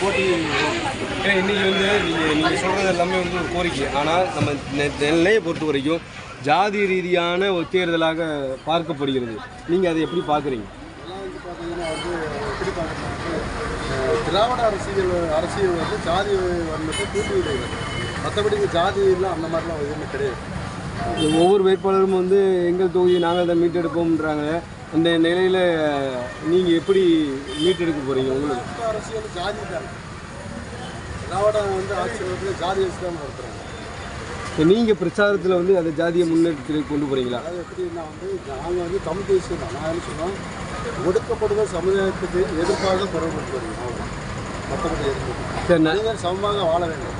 போட்டி. ஏன்னா இன்னைக்கு வந்து நீங்கள் நீங்கள் சொல்கிறது எல்லாமே வந்து ஒரு கோரிக்கை. ஆனால் நம்ம நெல்லையை பொறுத்த வரைக்கும் ஜாதி ரீதியான ஒரு தேர்தலாக பார்க்கப்படுகிறது. நீங்கள் அதை எப்படி பார்க்குறீங்க? திராவிட அரசியல் அரசியல் வந்து ஜாதி வன்மத்தை தூண்டி விடுகிறது. மற்றபடி ஜாதி இல்லை அந்த மாதிரிலாம் எதுவுமே கிடையாது. ஒவ்வொரு வேட்பாளரும் வந்து எங்கள் தொகுதியை நாங்கள் தான் மீட்டெடுப்போம்ன்றாங்க. அந்த நிலையில் நீங்கள் எப்படி மீட்டெடுக்க போகிறீங்க உங்களுக்கு? அரசியல் ஜாதி தான். திராவிடம் வந்து ஆட்சியில் வந்து ஜாதி வச்சு தான் நடத்துகிறாங்க நீங்கள் பிரச்சாரத்தில் வந்து அந்த ஜாதியை முன்னெடுத்து கொண்டு போகிறீங்களா அதாவது எப்படின்னா வந்து நாங்கள் வந்து தமிழ் தேசியம் தான் நான் என்ன சொன்னோம். ஒடுக்கப்படுகிற சமுதாயத்துக்கு எதிர்ப்பாக குரல் கொடுத்து வருகிறோம் எதிர்ப்பு சரி சமமாக வாழ வேண்டும்.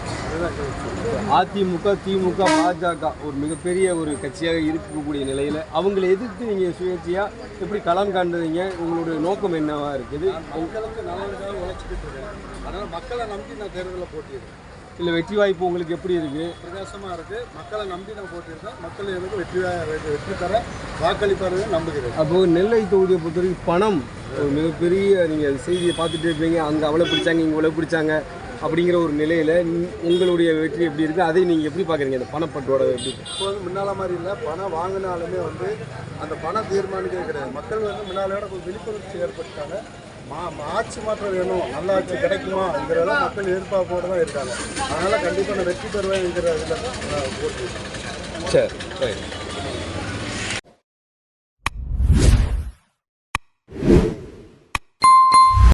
அதிமுக திமுக பாஜக ஒரு மிகப்பெரிய ஒரு கட்சியாக இருக்கக்கூடிய நிலையில் அவங்களை எதிர்த்து நீங்கள் சுயேட்சையாக எப்படி களம் காண்றீங்க? உங்களுடைய நோக்கம் என்னவா இருக்குது? மக்களுக்கு நலனுக்காக உழைச்சிக்கிட்டு இருக்கேன். அதனால் மக்களை நம்பி நான் தேர்தலில் போட்டியிருக்கேன் இல்லை வெற்றி வாய்ப்பு உங்களுக்கு எப்படி இருக்குது பிரகாசமாக இருக்குது மக்களை நம்பி நான் போட்டியிருக்கேன் மக்கள் எனக்கு வெற்றி வெற்றி தர வாக்களிப்பாருன்னு நம்புகிறேன். அப்போது நெல்லை தொகுதியை பொறுத்த வரைக்கும் பணம் ஒரு மிகப்பெரிய நீங்கள் செய்தியை பார்த்துட்டு இருப்பீங்க. அங்கே அவ்வளோ பிடிச்சாங்க இங்கே இவ்வளோ பிடிச்சாங்க அப்படிங்கிற ஒரு நிலையில் உங்களுடைய வெற்றி எப்படி இருக்குது அதை நீங்கள் எப்படி பார்க்குறீங்க? அந்த பணப்பட்டோட எப்படி? இப்போ வந்து முன்னால மாதிரி இல்லை. பணம் வாங்கினாலுமே வந்து அந்த பணம் தீர்மானிக்கவே கிடையாது. மக்கள் வந்து முன்னாலோட கொஞ்சம் விழிப்புணர்ச்சி ஏற்பட்டாங்க மா ஆட்சி மாற்றம் வேணும். நல்ல ஆட்சி கிடைக்குமா கிடைக்குமாங்கிறத மக்கள் எதிர்பார்ப்போடு தான் இருக்காங்க. அதனால் கண்டிப்பாக நான் வெற்றி பெறுவேன்ங்கிற இதில் தான் சரி ரைட்